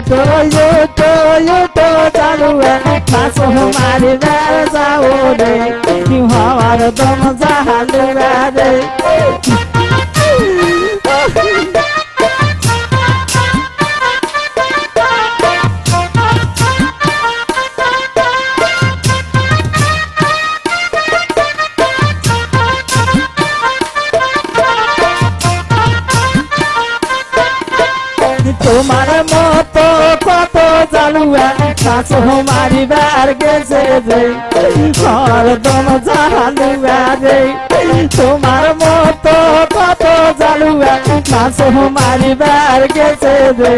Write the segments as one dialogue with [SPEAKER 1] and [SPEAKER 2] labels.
[SPEAKER 1] Toyo toyo, to চালুয়ে নাচো মারি বেড় যাও রে কি হওয়ার দম জাহালু রে তোমার মতো কত জালুয়া কাছ মারিবার গেছে যে হরদম জালুয়া রে তোমার মতো কত জালুয়া কাছ মারিবার গেছে যে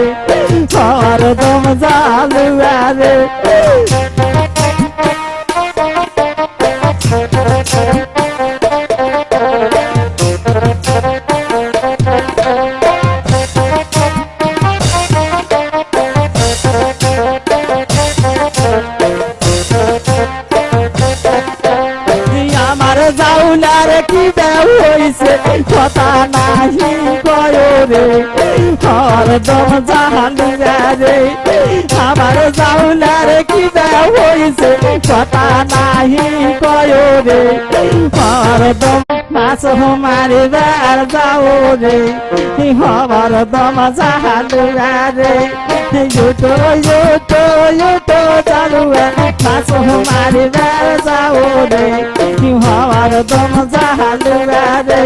[SPEAKER 1] হরদম জালুয়া জাউলার কি হইছে? কথা নাহি কয় রে। হরদম জাহালু রে। আমার জাউলার কি হইছে? কথা নাহি কয় রে। হরদম মাছ মারি বার যাও রে। হবার দম জাহালু রে। ইউটো ইউটো। মারি বার যাও রে কি হওয়ার দম জাহালু রে